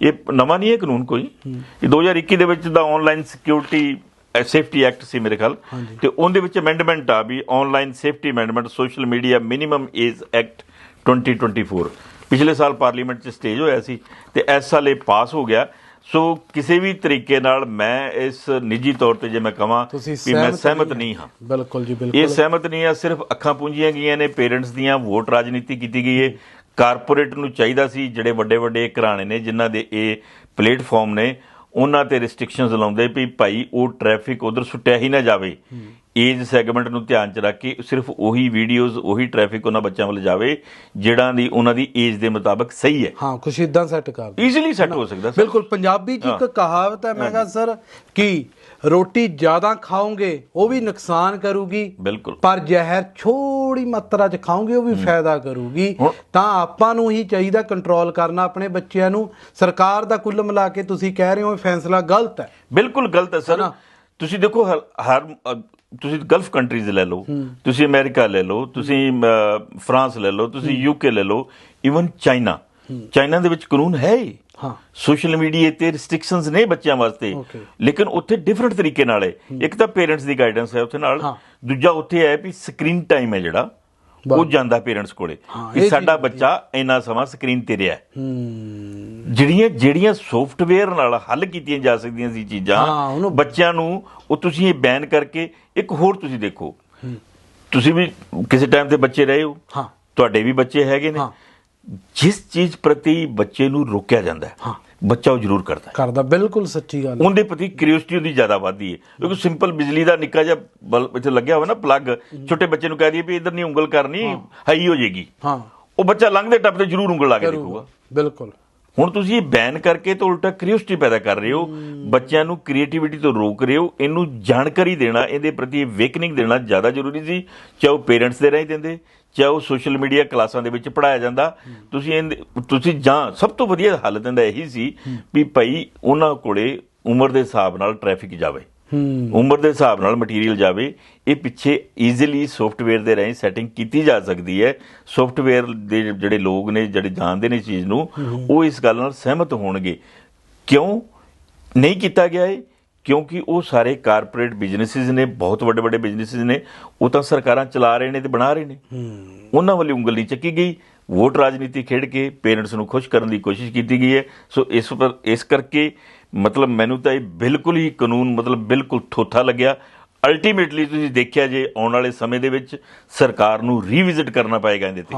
ਇਹ ਨਵਾਂ ਨਹੀਂ ਹੈ ਕਾਨੂੰਨ ਕੋਈ। ਇਹ 2021 ਦੇ ਵਿੱਚ ਦਾ ਆਨਲਾਈਨ ਸਿਕਿਉਰਿਟੀ ਸੇਫਟੀ ਐਕਟ ਸੀ ਮੇਰੇ ਖਿਆਲ। ਤੇ ਉਹਦੇ ਵਿੱਚ ਅਮੈਂਡਮੈਂਟ ਆ ਵੀ online safety amendment social media minimum age act 2024 ਪਿਛਲੇ ਸਾਲ ਪਾਰਲੀਮੈਂਟ 'ਚ ਸਟੇਜ ਹੋਇਆ ਸੀ ਤੇ ਇਸ ਸਾਲ ਇਹ ਪਾਸ ਹੋ ਗਿਆ। ਸੋ ਕਿਸੇ ਵੀ ਤਰੀਕੇ ਨਾਲ ਮੈਂ ਇਸ ਨਿੱਜੀ ਤੌਰ ਤੇ ਜੇ ਮੈਂ ਕਹਾਂ ਵੀ ਮੈਂ ਸਹਿਮਤ ਨਹੀਂ ਹਾਂ। ਬਿਲਕੁਲ ਜੀ ਇਹ ਬਿਲਕੁਲ। ਸਹਿਮਤ ਨਹੀਂ ਆ ਸਿਰਫ ਅੱਖਾਂ ਪੂੰਝੀਆਂ ਗਈਆਂ ਨੇ ਪੇਰੈਂਟਸ ਦੀਆਂ ਵੋਟ ਰਾਜਨੀਤੀ ਕੀਤੀ ਗਈ ਹੈ ਕਾਰਪੋਰੇਟ ਨੂੰ ਚਾਹੀਦਾ ਸੀ ਜਿਹੜੇ ਵੱਡੇ ਵੱਡੇ ਘਰਾਣੇ ਨੇ ਜਿਨ੍ਹਾਂ ਦੇ ਇਹ ਪਲੇਟਫਾਰਮ ਨੇ ਉਹਨਾਂ ਤੇ ਰੈਸਟ੍ਰਿਕਸ਼ਨਸ ਲਾਉਂਦੇ ਵੀ ਭਾਈ ਉਹ ਟ੍ਰੈਫਿਕ ਉਧਰ ਸੁੱਟਿਆ ਹੀ ਨਾ ਜਾਵੇ। ਏਜ ਸੈਗਮੈਂਟ ਨੂੰ ਧਿਆਨ ਚ ਰੱਖ ਕੇ ਸਿਰਫ ਉਹੀ ਵੀਡੀਓਜ਼ ਉਹੀ ਟ੍ਰੈਫਿਕ ਉਹਨਾਂ ਬੱਚਿਆਂ ਵੱਲ ਜਾਵੇ ਜਿਹੜਾ ਦੀ ਉਹਨਾਂ ਦੀ ਏਜ ਦੇ ਮੁਤਾਬਕ ਸਹੀ ਹੈ। ਹਾਂ ਕੁਛ ਇਦਾਂ ਸੈੱਟ ਕਰ। ਈਜ਼ੀਲੀ ਸੈੱਟ ਹੋ ਸਕਦਾ ਸਰ। ਬਿਲਕੁਲ ਪੰਜਾਬੀ ਚ ਇੱਕ ਕਹਾਵਤ ਹੈ ਮੈਂ ਕਿਹਾ ਸਰ ਕਿ ਰੋਟੀ ਜ਼ਿਆਦਾ ਖਾਓਗੇ ਉਹ ਵੀ ਨੁਕਸਾਨ ਕਰੂਗੀ। ਬਿਲਕੁਲ। ਪਰ ਜ਼ਹਿਰ ਛੋੜੀ ਮਾਤਰਾ ਚ ਖਾਓਗੇ ਉਹ ਵੀ ਫਾਇਦਾ ਕਰੂਗੀ। ਤਾਂ ਆਪਾਂ ਨੂੰ ਹੀ ਚਾਹੀਦਾ ਕੰਟਰੋਲ ਕਰਨਾ ਆਪਣੇ ਬੱਚਿਆਂ ਨੂੰ। ਸਰਕਾਰ ਦਾ ਕੁੱਲ ਮਿਲਾ ਕੇ ਤੁਸੀਂ ਕਹਿ ਰਹੇ ਹੋ ਇਹ ਫੈਸਲਾ ਗਲਤ ਹੈ। ਬਿਲਕੁਲ ਗਲਤ ਹੈ ਸਰ। ਤੁਸੀਂ ਦੇਖੋ ਹਰ ਤੁਸੀਂ ਗਲਫ ਕੰਟਰੀਜ਼ ਲੈ ਲਓ ਤੁਸੀਂ ਅਮਰੀਕਾ ਲੈ ਲਓ ਤੁਸੀਂ ਫਰਾਂਸ ਲੈ ਲਓ ਤੁਸੀਂ ਯੂਕੇ ਲੈ ਲਓ ਇਵਨ ਚਾਈਨਾ ਚਾਈਨਾ ਦੇ ਵਿੱਚ ਕਾਨੂੰਨ ਹੈ ਹੀ। ਹਾਂ। ਸੋਸ਼ਲ ਮੀਡੀਆ ਤੇ ਰੈਸਟ੍ਰਿਕਸ਼ਨਸ ਨੇ ਬੱਚਿਆਂ ਵਾਸਤੇ. ਲੇਕਿਨ ਉੱਥੇ ਡਿਫਰੈਂਟ ਤਰੀਕੇ ਨਾਲ ਹੈ। ਇੱਕ ਤਾਂ ਪੇਰੈਂਟਸ ਦੀ ਗਾਈਡੈਂਸ ਹੈ ਉੱਥੇ ਨਾਲ। ਦੂਜਾ ਉੱਥੇ ਹੈ ਵੀ ਸਕਰੀਨ ਟਾਈਮ ਹੈ ਜਿਹੜਾ ਉਹ ਜਾਂਦਾ ਪੇਰੈਂਟਸ ਕੋਲੇ। ਕਿ ਸਾਡਾ ਬੱਚਾ ਇੰਨਾ ਸਮਾਂ ਸਕਰੀਨ ਤੇ ਰਿਹਾ ਜਿਹੜੀਆਂ ਜਿਹੜੀਆਂ ਸੌਫਟਵੇਅਰ ਨਾਲ ਹੱਲ ਕੀਤੀਆਂ ਜਾ ਸਕਦੀਆਂ ਸੀ ਚੀਜ਼ਾਂ ਬੱਚਿਆਂ ਨੂੰ ਉਹ ਤੁਸੀਂ ਇਹ ਬੈਨ ਕਰਕੇ ਇੱਕ ਹੋਰ ਤੁਸੀਂ ਦੇਖੋ। ਤੁਸੀਂ ਵੀ ਕਿਸੇ ਟਾਈਮ ਤੇ ਬੱਚੇ ਰਹੇ ਹੋ। ਹਾਂ। ਤੁਹਾਡੇ ਵੀ ਬੱਚੇ ਹੈਗੇ ਨੇ। ਜਿਸ ਚੀਜ਼ ਪ੍ਰਤੀ ਬੱਚੇ ਨੂੰ ਰੋਕਿਆ ਜਾਂਦਾ ਹੈ ਹਾਂ। ਬੱਚਾ ਉਹ ਜ਼ਰੂਰ ਕਰਦਾ ਕਰਦਾ ਬਿਲਕੁਲ ਸੱਚੀ ਗੱਲ। ਉਹਦੇ ਪ੍ਰਤੀ ਕਿਉਰਿਓਸਿਟੀ ਉਹਦੀ ਜ਼ਿਆਦਾ ਵੱਧਦੀ ਹੈ। ਕਿਉਂਕਿ ਸਿੰਪਲ ਬਿਜਲੀ ਦਾ ਨਿੱਕਾ ਜਿਹਾ ਬਲਬ ਇੱਥੇ ਲੱਗਿਆ ਹੋਇਆ ਨਾ ਪਲੱਗ ਛੋਟੇ ਬੱਚੇ ਨੂੰ ਕਹਿ ਦਈਏ ਵੀ ਇਧਰ ਨਹੀਂ ਉਂਗਲ ਕਰਨੀ ਹਾਈ ਹੋ ਜਾਏਗੀ। ਹਾਂ। ਉਹ ਬੱਚਾ ਲੰਘਦੇ ਟੱਪ ਤੇ ਜ਼ਰੂਰ ਉਂਗਲ ਲਾ ਕੇ ਦੇਖੂਗਾ। ਬਿਲਕੁਲ। ਹੁਣ ਤੁਸੀਂ ਇਹ ਬੈਨ ਕਰਕੇ ਤਾਂ ਉਲਟਾ ਕਿਉਰਿਓਸਿਟੀ ਪੈਦਾ ਕਰ ਰਹੇ ਹੋ ਬੱਚਿਆਂ ਨੂੰ ਕ੍ਰੀਏਟੀਵਿਟੀ ਤੋਂ ਰੋਕ ਰਹੇ ਹੋ ਇਹਨੂੰ ਜਾਣਕਾਰੀ ਦੇਣਾ ਇਹਦੇ ਪ੍ਰਤੀ ਵੇਕਨਿੰਗ ਦੇਣਾ ਜ਼ਿਆਦਾ ਜ਼ਰੂਰੀ ਸੀ ਚਾਹੇ ਉਹ ਪੇਰੈਂਟਸ ਦੇ ਰਾਹੀਂ ਦਿੰਦੇ ਚਾਹੇ ਉਹ ਸੋਸ਼ਲ ਮੀਡੀਆ ਕਲਾਸਾਂ ਦੇ ਵਿੱਚ ਪੜਾਇਆ ਜਾਂਦਾ। ਤੁਸੀਂ ਇਹਦੇ- ਤੁਸੀਂ ਜਾਂ ਸਭ ਤੋਂ ਵਧੀਆ ਹੱਲ ਦਿੰਦਾ ਇਹੀ ਸੀ ਵੀ ਭਾਈ ਉਹਨਾਂ ਕੋਲੇ ਉਮਰ ਦੇ ਹਿਸਾਬ ਨਾਲ ਟ੍ਰੈਫਿਕ ਜਾਵੇ। ਉਮਰ ਦੇ ਹਿਸਾਬ ਨਾਲ ਮਟੀਰੀਅਲ ਜਾਵੇ ਇਹ ਪਿੱਛੇ ਈਜ਼ੀਲੀ ਸੌਫਟਵੇਅਰ ਦੇ ਰਾਹੀਂ ਸੈਟਿੰਗ ਕੀਤੀ ਜਾ ਸਕਦੀ ਹੈ। ਸੌਫਟਵੇਅਰ ਦੇ ਜਿਹੜੇ ਲੋਕ ਨੇ ਜਿਹੜੇ ਜਾਣਦੇ ਨੇ ਚੀਜ਼ ਨੂੰ ਉਹ ਇਸ ਗੱਲ ਨਾਲ ਸਹਿਮਤ ਹੋਣਗੇ। ਕਿਉਂ? ਨਹੀਂ ਕੀਤਾ ਗਿਆ ਇਹ ਕਿਉਂਕਿ ਉਹ ਸਾਰੇ ਕਾਰਪੋਰੇਟ ਬਿਜ਼ਨੈਸਿਸ ਨੇ ਬਹੁਤ ਵੱਡੇ ਵੱਡੇ ਬਿਜ਼ਨੈਸਿਸ ਨੇ ਉਹ ਤਾਂ ਸਰਕਾਰਾਂ ਚਲਾ ਰਹੇ ਨੇ ਤੇ ਬਣਾ ਰਹੇ ਨੇ। ਹੂੰ। ਉਹਨਾਂ ਵੱਲ ਉਂਗਲ ਨਹੀਂ ਚੱਕੀ ਗਈ। ਵੋਟ ਰਾਜਨੀਤੀ ਖੇਡ ਕੇ ਪੇਰੈਂਟਸ ਨੂੰ ਖੁਸ਼ ਕਰਨ ਦੀ ਕੋਸ਼ਿਸ਼ ਕੀਤੀ ਗਈ ਹੈ। ਸੋ ਇਸ ਪਰ ਇਸ ਕਰਕੇ ਮਤਲਬ ਮੈਨੂੰ ਤਾਂ ਇਹ ਬਿਲਕੁਲ ਹੀ ਕਾਨੂੰਨ, ਮਤਲਬ ਬਿਲਕੁਲ ਥੋਥਾ ਲੱਗਿਆ। ਅਲਟੀਮੇਟਲੀ ਤੁਸੀਂ ਦੇਖਿਆ ਜੇ ਆਉਣ ਵਾਲੇ ਸਮੇਂ ਦੇ ਵਿੱਚ ਸਰਕਾਰ ਨੂੰ ਰੀਵਿਜ਼ਿਟ ਕਰਨਾ ਪਏਗਾ ਇਹਦੇ ਤੇ।